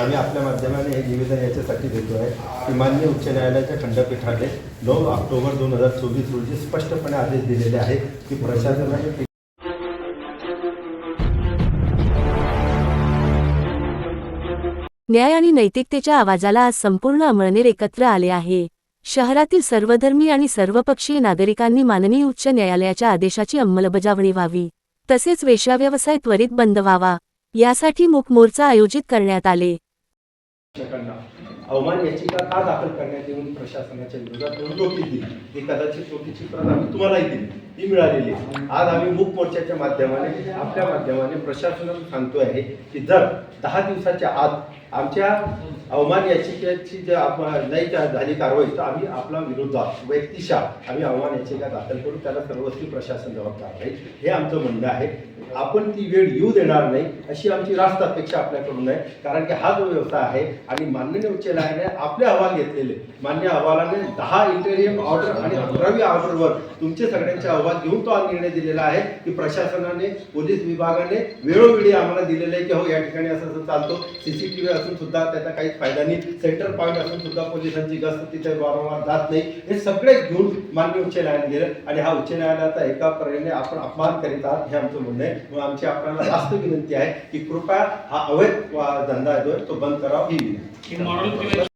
आम्ही आपल्या माध्यमाने हे निवेदन याच्यासाठी देतो आहे. की मान्य उच्च न्यायालयाच्या खंडपीठाने नऊ ऑक्टोबर दोन हजार चोवीस रोजी स्पष्टपणे आदेश दिलेले आहेत की प्रशासनाने न्याय आणि नैतिकतेच्या आवाजाला आज संपूर्ण अमळनेर एकत्र आले आहे. शहरातील सर्वधर्मी आणि सर्वपक्षीय नागरिकांनी माननीय उच्च न्यायालयाच्या आदेशाची अंमलबजावणी व्हावी. तसेच वेश्याव्यवसाय त्वरित बंद व्हावा. यासाठी मूक मोर्चा आयोजित करण्यात आले. शिक्षकांना अवमान याचिका का दाखल करण्यात येऊन प्रशासनाच्या विरोधात म्हणून नोटीस दिली? कदाचित नोटीसची प्रत आम्ही तुम्हालाही दिली. ती मिळालेली आहे. आज आम्ही मूक मोर्चाच्या माध्यमाने आपल्या माध्यमाने प्रशासनाला सांगतो आहे की जर दहा दिवसाच्या आत आमच्या अवमान याचिकेची जर आपण नाही झाली कारवाई तर आम्ही आपला विरोधात व्यक्तिशा आम्ही अवमान याचिका दाखल करून त्याला सर्वस्वी प्रशासन जबाबदार आहे. हे आमचं म्हणणं आहे. आपण ती वेळ येऊ देणार नाही अशी आमची रास्त अपेक्षा आपल्याकडून आहे. कारण की हा जो व्यवसाय आहे आणि माननीय उच्च न्यायालयाने आपले अहवाल घेतलेले मान्य अहवालाने दहा इंटेरियम ऑर्डर आणि अकरावी ऑर्डरवर तुमचे सगळ्यांचे अहवाल घेऊन तो निर्णय दिलेला आहे की प्रशासनाने पोलीस विभागाने वेळोवेळी आम्हाला दिलेलं आहे की हो या ठिकाणी असं असं चालतो. सीसीटीव्ही असून सुद्धा त्याचा काहीच फायदा नाही. सेंटर पॉईंट असून सुद्धा पोलिसांची गस्त तिथे वारंवार जात नाही. हे सगळे घेऊन मान्य उच्च न्यायालयाने दिलं आणि हा उच्च न्यायालयाचा एका पर्यायाने आपण अपमान करीत आहात हे आमचं म्हणणं आहे. मग आमची आपल्याला जास्त विनंती आहे की कृपया हा अवैध धंदा जो आहे तो बंद करावा ही विनंती.